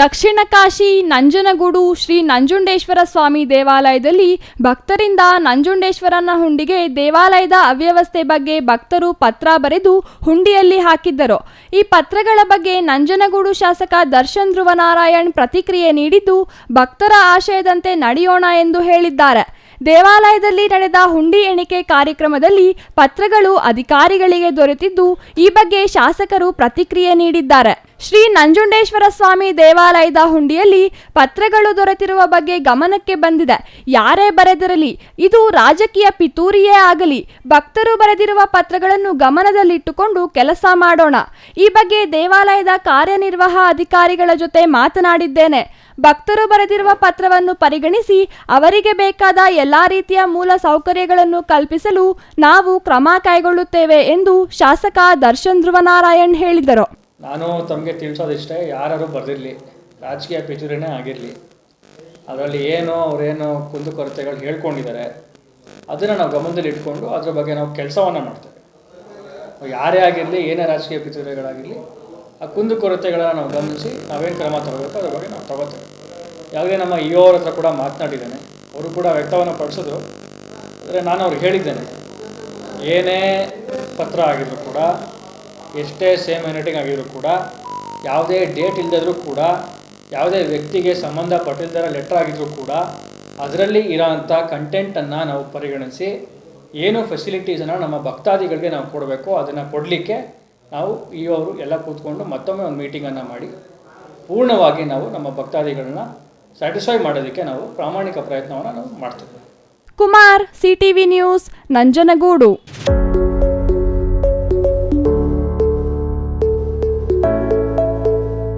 ದಕ್ಷಿಣ ಕಾಶಿ ನಂಜನಗೂಡು ಶ್ರೀ ನಂಜುಂಡೇಶ್ವರ ಸ್ವಾಮಿ ದೇವಾಲಯದಲ್ಲಿ ಭಕ್ತರಿಂದ ನಂಜುಂಡೇಶ್ವರನ ಹುಂಡಿಗೆ ದೇವಾಲಯದ ಅವ್ಯವಸ್ಥೆ ಬಗ್ಗೆ ಭಕ್ತರು ಪತ್ರ ಬರೆದು ಹುಂಡಿಯಲ್ಲಿ ಹಾಕಿದ್ದರು. ಈ ಪತ್ರಗಳ ಬಗ್ಗೆ ನಂಜನಗೂಡು ಶಾಸಕ ದರ್ಶನ್ ಧ್ರುವನಾರಾಯಣ್ ಪ್ರತಿಕ್ರಿಯೆ ನೀಡಿದ್ದು, ಭಕ್ತರ ಆಶಯದಂತೆ ನಡೆಯೋಣ ಎಂದು ಹೇಳಿದ್ದಾರೆ. ದೇವಾಲಯದಲ್ಲಿ ನಡೆದ ಹುಂಡಿ ಎಣಿಕೆ ಕಾರ್ಯಕ್ರಮದಲ್ಲಿ ಪತ್ರಗಳು ಅಧಿಕಾರಿಗಳಿಗೆ ದೊರೆತಿದ್ದು, ಈ ಬಗ್ಗೆ ಶಾಸಕರು ಪ್ರತಿಕ್ರಿಯೆ ನೀಡಿದ್ದಾರೆ. ಶ್ರೀ ನಂಜುಂಡೇಶ್ವರ ಸ್ವಾಮಿ ದೇವಾಲಯದ ಹುಂಡಿಯಲ್ಲಿ ಪತ್ರಗಳು ದೊರೆತಿರುವ ಬಗ್ಗೆ ಗಮನಕ್ಕೆ ಬಂದಿದೆ. ಯಾರೇ ಬರೆದಿರಲಿ, ಇದು ರಾಜಕೀಯ ಪಿತೂರಿಯೇ ಆಗಲಿ. ಭಕ್ತರು ಬರೆದಿರುವ ಪತ್ರಗಳನ್ನು ಗಮನದಲ್ಲಿಟ್ಟುಕೊಂಡು ಕೆಲಸ ಮಾಡೋಣ. ಈ ಬಗ್ಗೆ ದೇವಾಲಯದ ಕಾರ್ಯನಿರ್ವಾಹ ಅಧಿಕಾರಿಗಳ ಜೊತೆ ಮಾತನಾಡಿದ್ದೇನೆ. ಭಕ್ತರು ಬರೆದಿರುವ ಪತ್ರವನ್ನು ಪರಿಗಣಿಸಿ ಅವರಿಗೆ ಬೇಕಾದ ಎಲ್ಲ ರೀತಿಯ ಮೂಲ ಸೌಕರ್ಯಗಳನ್ನು ಕಲ್ಪಿಸಲು ನಾವು ಕ್ರಮ ಕೈಗೊಳ್ಳುತ್ತೇವೆ ಎಂದು ಶಾಸಕ ದರ್ಶನ್ ಧ್ರುವನಾರಾಯಣ್ ಹೇಳಿದರು. ನಾನು ತಮಗೆ ತಿಳಿಸೋದಿಷ್ಟೇ ಯಾರು ಬರೆದಿರಲಿ. ರಾಜಕೀಯ ಪಿತೂರಿನೇ ಆಗಿರಲಿ. ಅದರಲ್ಲಿ ಏನು ಅವರೇನು ಕುಂದುಕೊರತೆಗಳು ಹೇಳ್ಕೊಂಡಿದ್ದಾರೆ ಅದನ್ನು ನಾವು ಗಮನದಲ್ಲಿ ಇಟ್ಕೊಂಡು ಅದ್ರ ಬಗ್ಗೆ ನಾವು ಕೆಲಸವನ್ನು ಮಾಡ್ತೇವೆ. ಯಾರೇ ಆಗಿರಲಿ, ಏನೇ ರಾಜಕೀಯ ಪಿತೂರಿಗಳಾಗಿರಲಿ, ಆ ಕುಂದುಕೊರತೆಗಳನ್ನ ನಾವು ಗಮನಿಸಿ ನಾವೇನು ಕ್ರಮ ತಗೋಬೇಕು ಅದ್ರ ಬಗ್ಗೆ ನಾವು ತಗೋತೇವೆ. ಯಾವುದೇ ನಮ್ಮ ಇ ಅವ್ರ ಹತ್ರ ಕೂಡ ಮಾತನಾಡಿದ್ದೇನೆ. ಅವರು ಕೂಡ ವ್ಯಕ್ತವನ್ನು ಪಡಿಸಿದ್ರು. ಆದರೆ ನಾನು ಅವ್ರಿಗೆ ಹೇಳಿದ್ದೇನೆ. ಏನೇ ಪತ್ರ ಆಗಿದ್ರು ಕೂಡ ಎಷ್ಟೇ ಸೇಮ್ ಯೂನಿಟಿಂಗ್ ಆಗಿದ್ರು ಕೂಡ, ಯಾವುದೇ ಡೇಟ್ ಇಲ್ಲದಿದ್ರೂ ಕೂಡ, ಯಾವುದೇ ವ್ಯಕ್ತಿಗೆ ಸಂಬಂಧಪಟ್ಟಿದ್ದರ ಲೆಟ್ರ್ ಆಗಿದ್ರೂ ಕೂಡ, ಅದರಲ್ಲಿ ಇರೋಂಥ ಕಂಟೆಂಟನ್ನು ನಾವು ಪರಿಗಣಿಸಿ, ಏನು ಫೆಸಿಲಿಟೀಸನ್ನು ನಮ್ಮ ಭಕ್ತಾದಿಗಳಿಗೆ ನಾವು ಕೊಡಬೇಕು, ಅದನ್ನು ಕೊಡಲಿಕ್ಕೆ ನಾವು ಈ ಅವರು ಎಲ್ಲ ಕೂತ್ಕೊಂಡು ಮತ್ತೊಮ್ಮೆ ಒಂದು ಮೀಟಿಂಗನ್ನು ಮಾಡಿ, ಪೂರ್ಣವಾಗಿ ನಾವು ನಮ್ಮ ಭಕ್ತಾದಿಗಳನ್ನ ಸ್ಯಾಟಿಸ್ಫೈ ಮಾಡೋದಕ್ಕೆ ನಾವು ಪ್ರಾಮಾಣಿಕ ಪ್ರಯತ್ನವನ್ನು ನಾವು ಮಾಡ್ತೇವೆ. Kumar CTV news Nanjangud.